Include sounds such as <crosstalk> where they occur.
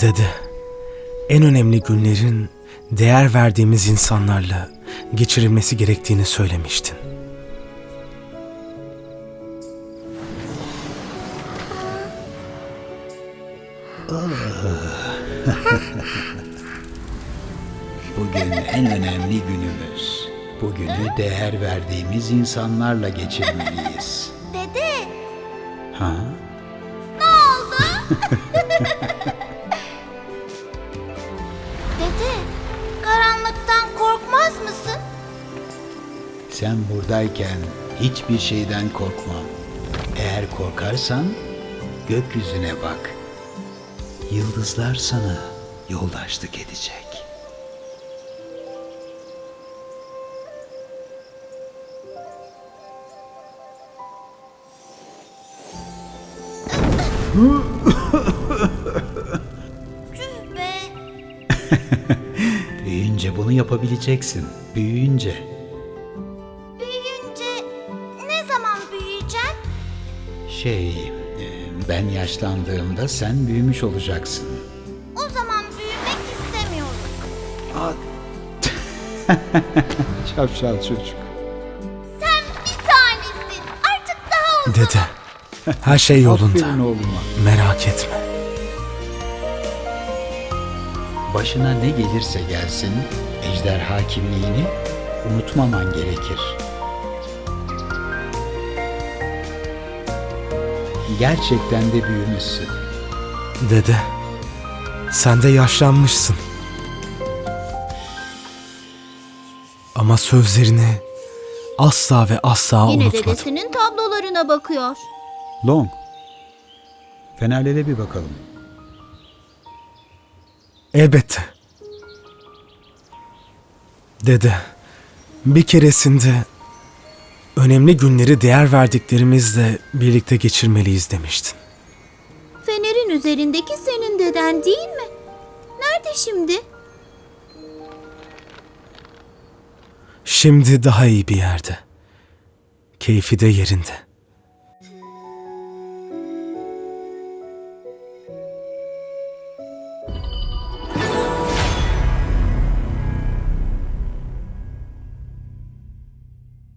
Dede, en önemli günlerin değer verdiğimiz insanlarla geçirilmesi gerektiğini söylemiştin. <laughs> Bugün en önemli günümüz. Bugünü değer verdiğimiz insanlarla geçirmeliyiz. Dede, Ha? dede, <laughs> Sen buradayken hiçbir şeyden korkmam. Eğer korkarsan gökyüzüne bak. Yıldızlar sana yoldaşlık edecek. Tüh be. <laughs> Büyüyünce bunu yapabileceksin. Büyüyünce Şey, e, ben yaşlandığımda sen büyümüş olacaksın. O zaman büyümek istemiyorum. <laughs> Şapşal çocuk. Sen bir tanesin. Artık daha uzun. Dede, her şey yolunda. Aferin oğluma. Merak etme. Başına ne gelirse gelsin, ejderha kimliğini unutmaman gerekir. Gerçekten de büyümüşsün. Dede, sen de yaşlanmışsın. Ama sözlerini asla ve asla Yine unutmadım. dedesinin tablolarına bakıyor. Long, Fenerlere bir bakalım. Elbette. Dede, bir keresinde önemli günleri değer verdiklerimizle birlikte geçirmeliyiz demiştin. Fenerin üzerindeki senin deden değil mi? Nerede şimdi? Şimdi daha iyi bir yerde. Keyfi de yerinde.